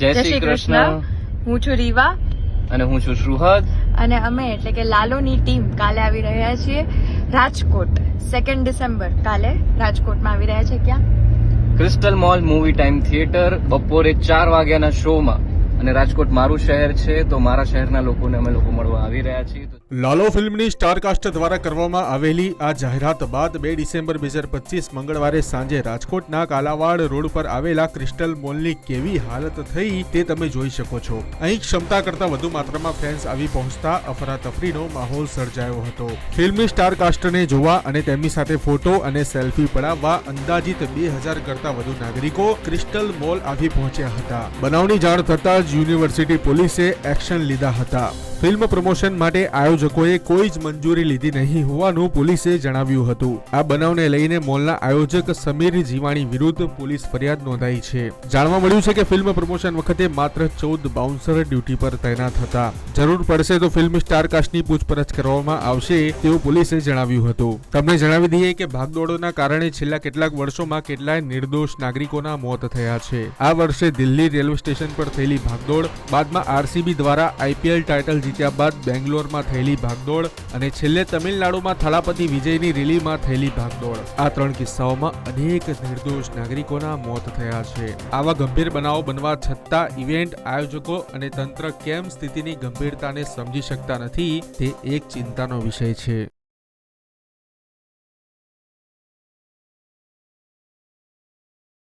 જય શ્રી કૃષ્ણ. હું છું રીવા. અને હું છું શ્રુહદ અને અમે એટલે કે લાલોની ટીમ કાલે આવી રહ્યા છીએ રાજકોટ સેકન્ડ ડિસેમ્બર કાલે રાજકોટમાં આવી રહ્યા છે ક્યાં? Crystal Mall Movie Time theatre બપોરે ચાર વાગ્યાના શોમાં અને રાજકોટ મારું શહેર છે તો મારા શહેરના લોકોને અમે લોકો મળવા આવી રહ્યા છીએ લાલો ફિલ્મની સ્ટારકાસ્ટ દ્વારા કરવામાં આવેલી આ જાહેરાત બાદ બે ડિસેમ્બર બે હજાર પચીસ મંગળવારે સાંજે રાજકોટના કાલાવાડ રોડ પર આવેલા ક્રિસ્ટલ મોલની કેવી હાલત થઈ તે તમે જોઈ શકો છો. અહીં ક્ષમતા કરતાં વધુ માત્રામાં ફેન્સ આવી પહોંચતા અફરાતફરીનો માહોલ સર્જાયો હતો. ફિલ્મની સ્ટારકાસ્ટને જોવા અને તેમની સાથે ફોટો અને સેલ્ફી પડાવવા અંદાજિત બે હજાર કરતાં વધુ નાગરિકો ક્રિસ્ટલ મોલ આવી પહોંચ્યા હતા. બનાવની જાણ થતાં જ યુનિવર્સિટી પોલીસે એક્શન લીધા હતા. ફિલ્મ પ્રમોશન માટે આયોજકોએ કોઈ જ મંજૂરી લીધી નહીં હોવાનું પોલીસે જણાવ્યું હતું. આ બનાવને લઈને મોલના આયોજક સમીર જીવાણી વિરુદ્ધ પોલીસ ફરિયાદ નોંધાઈ છે. જાણવા મળ્યું છે કે ફિલ્મ પ્રમોશન વખતે માત્ર ચૌદ બાઉન્સર ડ્યુટી પર તૈનાત હતા. જરૂર પડશે તો ફિલ્મ સ્ટારકાસ્ટની પૂછપરછ કરવામાં આવશે તેવું પોલીસે જણાવ્યું હતું. તમને જણાવી દઈએ કે ભાગદોડોના કારણે છેલ્લા કેટલાક વર્ષોમાં કેટલાય નિર્દોષ નાગરિકોના મોત થયા છે. આ વર્ષે દિલ્હી રેલવે સ્ટેશન પર થયેલી ભાગદોડ, બાદમાં આરસીબી દ્વારા આઈપીએલ ટાઇટલ જીત્યા બાદ બેંગ્લોરમાં થયેલી ભાગદોડ અને છેલ્લે તમિલનાડુમાં થલાપતિ વિજયની રેલીમાં થયેલી ભાગદોડ. આ ત્રણ કિસ્સાઓમાં અનેક નિર્દોષ નાગરિકોના મોત થયા છે. આવા ગંભીર બનાવો બનવા છતાં ઇવેન્ટ આયોજકો અને તંત્ર કેમ સ્થિતિની ગંભીરતાને સમજી શકતા નથી તે એક ચિંતાનો વિષય છે.